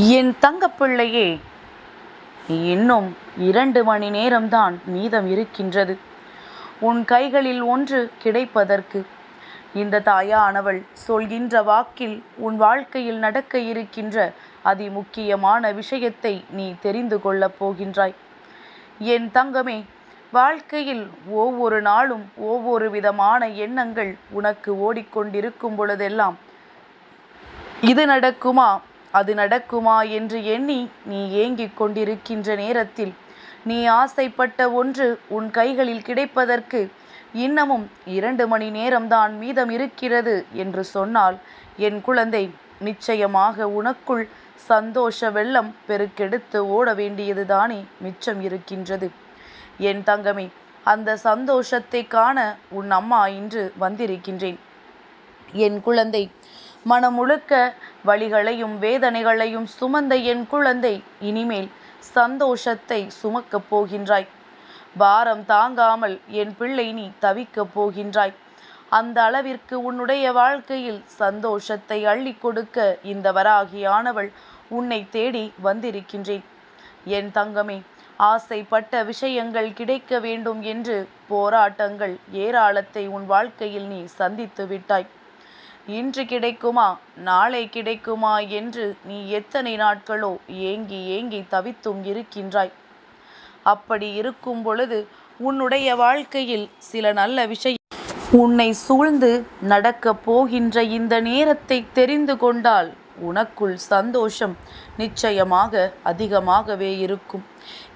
என் தங்கப்பிள்ளையே இன்னும் இரண்டு மணி நேரம்தான் மீதம் இருக்கின்றது. உன் கைகளில் ஒன்று கிடைப்பதற்கு. இந்த தாயானவள் சொல்கின்ற வாக்கில் உன் வாழ்க்கையில் நடக்க இருக்கின்ற அதிமுக்கியமான விஷயத்தை நீ தெரிந்து கொள்ளப் போகின்றாய். என் தங்கமே வாழ்க்கையில் ஒவ்வொரு நாளும் ஒவ்வொரு விதமான எண்ணங்கள் உனக்கு ஓடிக்கொண்டிருக்கும் பொழுதெல்லாம் இது நடக்குமா? அது நடக்குமா என்று எண்ணி நீ ஏங்கிக் கொண்டிருக்கின்ற நேரத்தில் நீ ஆசைப்பட்ட ஒன்று உன் கைகளில் கிடைப்பதற்கு இன்னமும் இரண்டு மணி நேரம்தான் மீதம் இருக்கிறது என்று சொன்னால் என் குழந்தை நிச்சயமாக உனக்குள் சந்தோஷ வெள்ளம் பெருக்கெடுத்து ஓட வேண்டியதுதானே மிச்சம் இருக்கின்றது. என் தங்கமே அந்த சந்தோஷத்தை காண உன் அம்மா இன்று வந்திருக்கின்றேன். என் குழந்தை மனம் முழுக்க வழிகளையும் வேதனைகளையும் சுமந்த என் குழந்தை இனிமேல் சந்தோஷத்தை சுமக்கப் போகின்றாய். பாரம் தாங்காமல் என் பிள்ளை நீ தவிக்கப் போகின்றாய். அந்த அளவிற்கு உன்னுடைய வாழ்க்கையில் சந்தோஷத்தை அள்ளி கொடுக்க இந்த வராகியானவள் உன்னை தேடி வந்திருக்கின்றேன். என் தங்கமே ஆசைப்பட்ட விஷயங்கள் கிடைக்க வேண்டும் என்று போராட்டங்கள் ஏராளத்தை உன் வாழ்க்கையில் நீ சந்தித்து விட்டாய். இன்று கிடைக்குமா? நாளை கிடைக்குமா? என்று நீ எத்தனை நாட்களோ ஏங்கி ஏங்கி தவித்தும் இருக்கின்றாய். அப்படி இருக்கும் பொழுது உன்னுடைய வாழ்க்கையில் சில நல்ல விஷயம். உன்னை சூழ்ந்து நடக்கப் போகின்ற இந்த நேரத்தை தெரிந்து கொண்டால் உனக்குள் சந்தோஷம் நிச்சயமாக அதிகமாகவே இருக்கும்.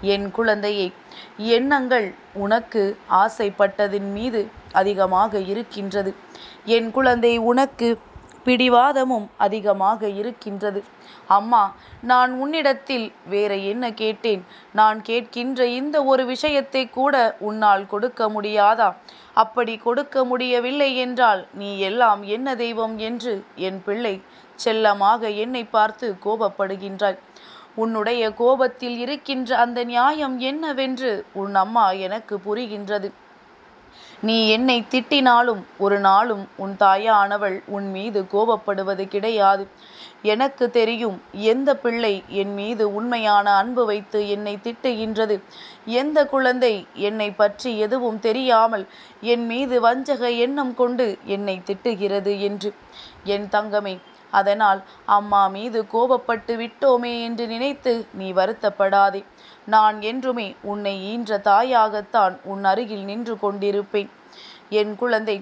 என் குழந்தையை எண்ணங்கள் உனக்கு ஆசைப்பட்டதின் மீது அதிகமாக இருக்கின்றது. என் குழந்தை உனக்கு பிடிவாதமும் அதிகமாக இருக்கின்றது. அம்மா நான் உன்னிடத்தில் வேற என்ன கேட்டேன்? நான் கேட்கின்ற இந்த ஒரு விஷயத்தை கூட உன்னால் கொடுக்க முடியாதா? அப்படி கொடுக்க முடியவில்லை என்றால் நீ எல்லாம் என்ன தெய்வம் என்று என் பிள்ளை செல்லமாக என்னை பார்த்து கோபப்படுகின்றாய் உன்னுடைய கோபத்தில் இருக்கின்ற அந்த நியாயம் என்னவென்று உன் அம்மா எனக்கு புரிகின்றது. நீ என்னை திட்டினாலும் ஒரு நாளும் உன் தாயானவள் உன் மீது கோபப்படுவது கிடையாது. எனக்கு தெரியும் எந்த பிள்ளை என் மீது உண்மையான அன்பு வைத்து என்னை திட்டுகின்றது? எந்த குழந்தை என்னை பற்றி எதுவும் தெரியாமல் என் மீது வஞ்சக எண்ணம் கொண்டு என்னை திட்டுகிறது என்று? என் தங்கமே அதனால் அம்மா மீது கோபப்பட்டு விட்டோமே என்று நினைத்து நீ வருத்தப்படாதே. நான் என்றுமே உன்னை ஈன்ற தாயாகத்தான் உன் அருகில் நின்று கொண்டிருப்பேன். என் குழந்தை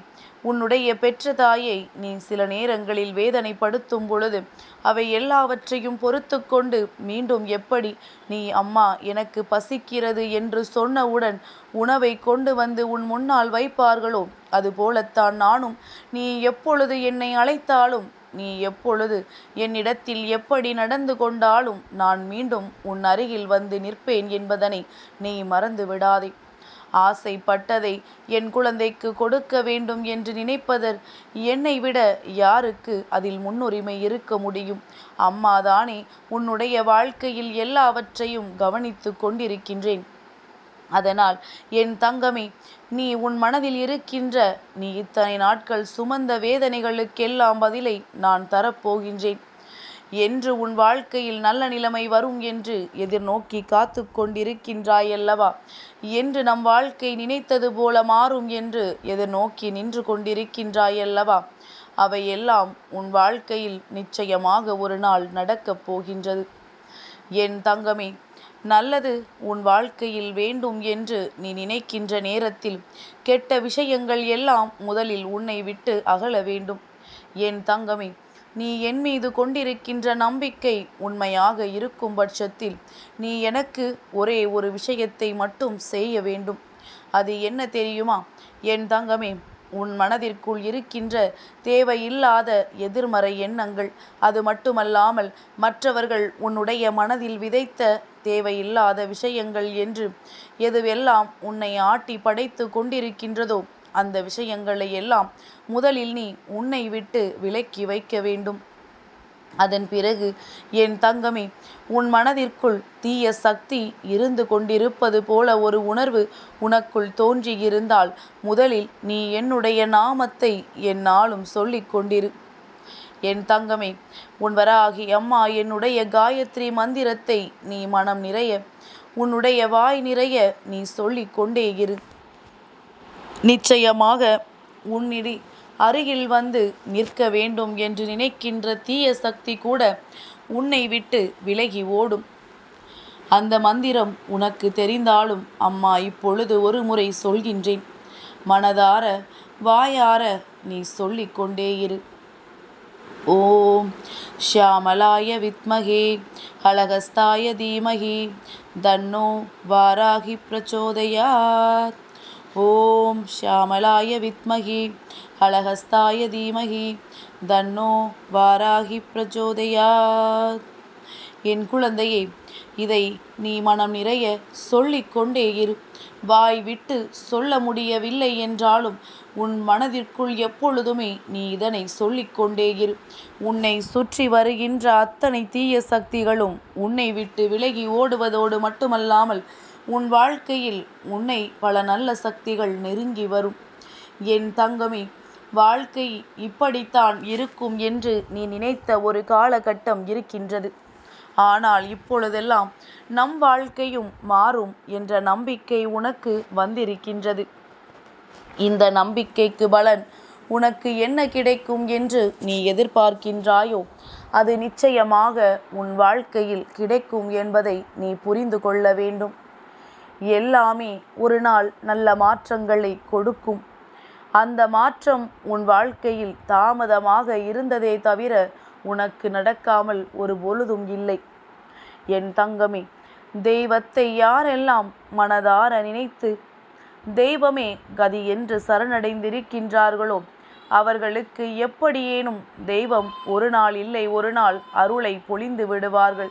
உன்னுடைய பெற்ற தாயை நீ சில நேரங்களில் வேதனைப்படுத்தும் பொழுது அவை எல்லாவற்றையும் பொறுத்து கொண்டு மீண்டும் எப்படி நீ அம்மா எனக்கு பசிக்கிறது என்று சொன்னவுடன் உணவை கொண்டு வந்து உன் முன்னால் வைப்பார்களோ? அதுபோலத்தான் நானும் நீ எப்பொழுது என்னை அழைத்தாலும் நீ எப்பொழுது என்னிடத்தில் எப்படி நடந்து கொண்டாலும் நான் மீண்டும் உன் அருகில் வந்து நிற்பேன் என்பதனை நீ மறந்து விடாதே. ஆசைப்பட்டதை என் குழந்தைக்கு கொடுக்க வேண்டும் என்று நினைப்பதர் என்னை விட யாருக்கு அதில் முன்னுரிமை இருக்க முடியும்? அம்மாதானே உன்னுடைய வாழ்க்கையில் எல்லாவற்றையும் கவனித்து கொண்டிருக்கின்றேன். அதனால் என் தங்கமே நீ உன் மனதில் இருக்கின்ற நீ இத்தனை நாட்கள் சுமந்த வேதனைகளுக்கெல்லாம் பதிலை நான் தரப்போகின்றேன். என்று உன் வாழ்க்கையில் நல்ல நிலைமை வரும் என்று எதிர்நோக்கி காத்து கொண்டிருக்கின்றாயல்லவா? என்று நம் வாழ்க்கை நினைத்தது போல மாறும் என்று எதிர்நோக்கி நின்று கொண்டிருக்கின்றாயல்லவா? அவையெல்லாம் உன் வாழ்க்கையில் நிச்சயமாக ஒரு நாள் நடக்கப் போகின்றது. என் தங்கமே நல்லது உன் வாழ்க்கையில் வேண்டும் என்று நீ நினைக்கின்ற நேரத்தில் கெட்ட விஷயங்கள் எல்லாம் முதலில் உன்னை விட்டு அகல வேண்டும். என் தங்கமே நீ என் மீது கொண்டிருக்கின்ற நம்பிக்கை உண்மையாக இருக்கும் பட்சத்தில் நீ எனக்கு ஒரே ஒரு விஷயத்தை மட்டும் செய்ய வேண்டும். அது என்ன தெரியுமா? என் தங்கமே உன் மனதிற்குள் இருக்கின்ற தேவையில்லாத எதிர்மறை எண்ணங்கள் அது மட்டுமல்லாமல் மற்றவர்கள் உன்னுடைய மனதில் விதைத்த தேவையில்லாத விஷயங்கள் என்று எதுவெல்லாம் உன்னை ஆட்டி படைத்து கொண்டிருக்கின்றதோ அந்த விஷயங்களை எல்லாம் முதலில் நீ உன்னை விட்டு விலக்கி வைக்க வேண்டும். அதன் பிறகு என் தங்கமே உன் மனதிற்குள் தீய சக்தி இருந்து கொண்டிருப்பது போல ஒரு உணர்வு உனக்குள் தோன்றியிருந்தால் முதலில் நீ என்னுடைய நாமத்தை என்னாலும் சொல்லிக் கொண்டிரு. என் தங்கமே உன் வராகி அம்மா என்னுடைய காயத்ரி மந்திரத்தை நீ மனம் நிறைய உன்னுடைய வாய் நிறைய நீ சொல்லிக் கொண்டே இரு. நிச்சயமாக உன்னிடி அருகில் வந்து நிற்க வேண்டும் என்று நினைக்கின்ற தீய சக்தி கூட உன்னை விட்டு விலகி ஓடும். அந்த மந்திரம் உனக்கு தெரிந்தாலும் அம்மா இப்பொழுது ஒரு முறை சொல்கின்றேன். மனதார வாயார நீ சொல்லிக்கொண்டே இரு. ஓம் ஷியாமலாய வித்மகே ஹலகஸ்தாய தீமகி தன்னோ வாராகி பிரச்சோதயாத். ஓம் ஷியாமலாய வித்மகி ஹலஹஸ்தாய தீமகி தன்னோ வாராகி பிரச்சோதயாத். என் குழந்தையே இதை நீ மனம் நிறைய சொல்லிக்கொண்டே இரு. வாய் விட்டு சொல்ல முடியவில்லை என்றாலும் உன் மனதிற்குள் எப்பொழுதுமே நீ இதனை சொல்லிக்கொண்டே இரு. உன்னை சுற்றி வருகின்ற அத்தனை தீய சக்திகளும் உன்னை விட்டு விலகி ஓடுவதோடு மட்டுமல்லாமல் உன் வாழ்க்கையில் உன்னை பல நல்ல சக்திகள் நெருங்கி வரும். என் தங்கமே வாழ்க்கை இப்படித்தான் இருக்கும் என்று நீ நினைத்த ஒரு காலகட்டம் இருக்கின்றது. ஆனால் இப்பொழுதெல்லாம் நம் வாழ்க்கையும் மாறும் என்ற நம்பிக்கை உனக்கு வந்திருக்கின்றது. இந்த நம்பிக்கைக்கு பலன். உனக்கு என்ன கிடைக்கும் என்று நீ எதிர்பார்க்கின்றாயோ அது நிச்சயமாக உன் வாழ்க்கையில் கிடைக்கும் என்பதை நீ புரிந்து கொள்ள வேண்டும். எல்லாமே ஒரு நாள் நல்ல மாற்றங்களை கொடுக்கும். அந்த மாற்றம் உன் வாழ்க்கையில் தாமதமாக இருந்ததே தவிர உனக்கு நடக்காமல் ஒரு பொழுதும் இல்லை. என் தங்கமே தெய்வத்தை யாரெல்லாம் மனதார நினைத்து தெய்வமே கதி என்று சரணடைந்திருக்கின்றார்களோ? அவர்களுக்கு எப்படியேனும் தெய்வம் ஒரு நாள் இல்லை ஒரு நாள் அருளை பொழிந்து விடுவார்கள்.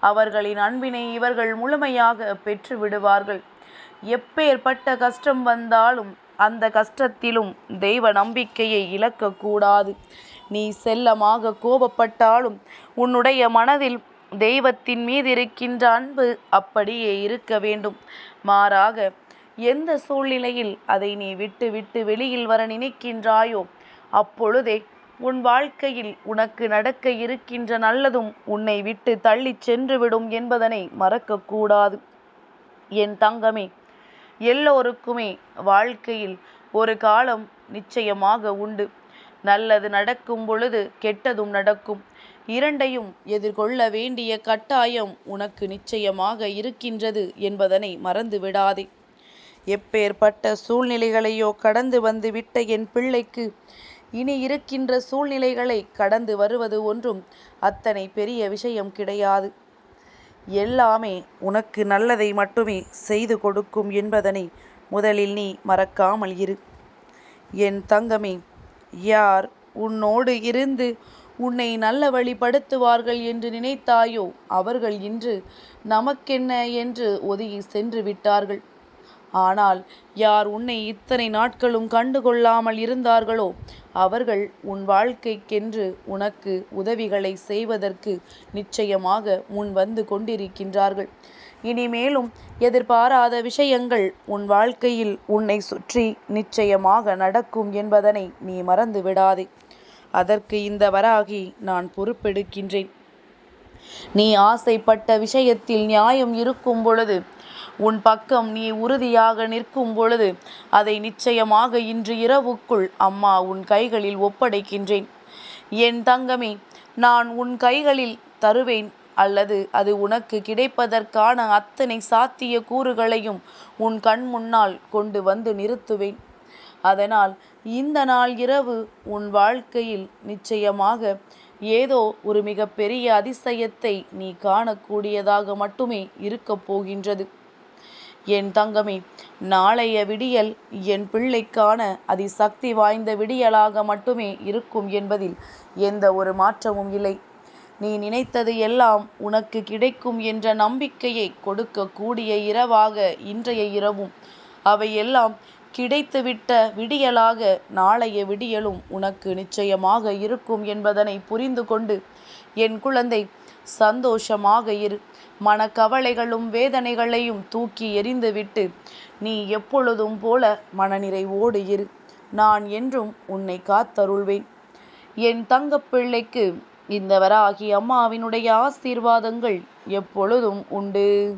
அவர்களின் அன்பினை இவர்கள் முழுமையாக பெற்று விடுவார்கள். எப்பேற்பட்ட கஷ்டம் வந்தாலும் அந்த கஷ்டத்திலும் தெய்வ நம்பிக்கையை இழக்கக்கூடாது. நீ செல்லமாக கோபப்பட்டாலும் உன்னுடைய மனதில் தெய்வத்தின் மீது இருக்கின்ற அன்பு அப்படியே இருக்க வேண்டும். மாறாக எந்த சூழ்நிலையில் அதை நீ விட்டு விட்டு வெளியில் வர நினைக்கின்றாயோ? அப்பொழுதே உன் வாழ்க்கையில் உனக்கு நடக்க இருக்கின்ற நல்லதும் உன்னை விட்டு தள்ளிச் சென்றுவிடும் என்பதனை மறக்கக்கூடாது. என் தங்கமே எல்லோருக்குமே வாழ்க்கையில் ஒரு காலம் நிச்சயமாக உண்டு. நல்லது நடக்கும் பொழுது கெட்டதும் நடக்கும். இரண்டையும் எதிர்கொள்ள வேண்டிய கட்டாயம் உனக்கு நிச்சயமாக இருக்கின்றது என்பதனை மறந்து விடாதே எப்பேற்பட்ட சூழ்நிலைகளையோ கடந்து வந்து விட்ட என் பிள்ளைக்கு இனி இருக்கின்ற சூழ்நிலைகளை கடந்து வருவது ஒன்றும் அத்தனை பெரிய விஷயம் கிடையாது. எல்லாமே உனக்கு நல்லதை மட்டுமே செய்து கொடுக்கும் என்பதனை முதலில் நீ மறக்காமல் இரு. என் தங்கமே யார் உன்னோடு இருந்து உன்னை நல்ல வழிப்படுத்துவார்கள் என்று நினைத்தாயோ அவர்கள் இன்று நமக்கென்ன என்று ஒதுங்கி சென்று விட்டார்கள். ஆனால் யார் உன்னை இத்தனை நாட்களும் கண்டுகொள்ளாமல் இருந்தார்களோ அவர்கள் உன் வாழ்க்கைக்கென்று உனக்கு உதவிகளை செய்வதற்கு நிச்சயமாக முன் வந்து கொண்டிருக்கின்றார்கள். இனிமேலும் எதிர்பாராத விஷயங்கள் உன் வாழ்க்கையில் உன்னை சுற்றி நிச்சயமாக நடக்கும் என்பதனை நீ மறந்து விடாதே. அதற்கு இந்த வராகி நான் பொறுப்பெடுக்கின்றேன். நீ ஆசைப்பட்ட விஷயத்தில் நியாயம் இருக்கும் பொழுது உன் பக்கம் நீ உறுதியாக நிற்கும் பொழுது அதை நிச்சயமாக இன்று இரவுக்குள் அம்மா உன் கைகளில் ஒப்படைக்கின்றேன். என் தங்கமே நான் உன் கைகளில் தருவேன் அல்லது அது உனக்கு கிடைப்பதற்கான அத்தனை சாத்திய கூறுகளையும் உன் கண் முன்னால் கொண்டு வந்து நிறுத்துவேன். அதனால் இந்த நாள் இரவு உன் வாழ்க்கையில் நிச்சயமாக ஏதோ ஒரு மிகப்பெரிய அதிசயத்தை நீ காணக்கூடியதாக மட்டுமே இருக்கப் போகின்றது. என் தங்கமே நாளைய விடியல் என் பிள்ளைக்கான அதிசக்தி வாய்ந்த விடியலாக மட்டுமே இருக்கும் என்பதில் எந்த ஒரு மாற்றமும் இல்லை. நீ நினைத்தது எல்லாம் உனக்கு கிடைக்கும் என்ற நம்பிக்கையை கொடுக்கக்கூடிய இரவாக இன்றைய இரவும். அவையெல்லாம் கிடைத்துவிட்ட விடியலாக நாளைய விடியலும் உனக்கு நிச்சயமாக இருக்கும் என்பதனை புரிந்து கொண்டு என் குழந்தை சந்தோஷமாக இரு. மனக்கவலைகளும் வேதனைகளையும் தூக்கி எறிந்துவிட்டு நீ எப்பொழுதும் போல மனநிறைவோடு இரு. நான் என்றும் உன்னை காத்தருள்வேன். என் தங்கப்பிள்ளைக்கு இந்த வராகி அம்மாவினுடைய ஆசீர்வாதங்கள் எப்பொழுதும் உண்டு.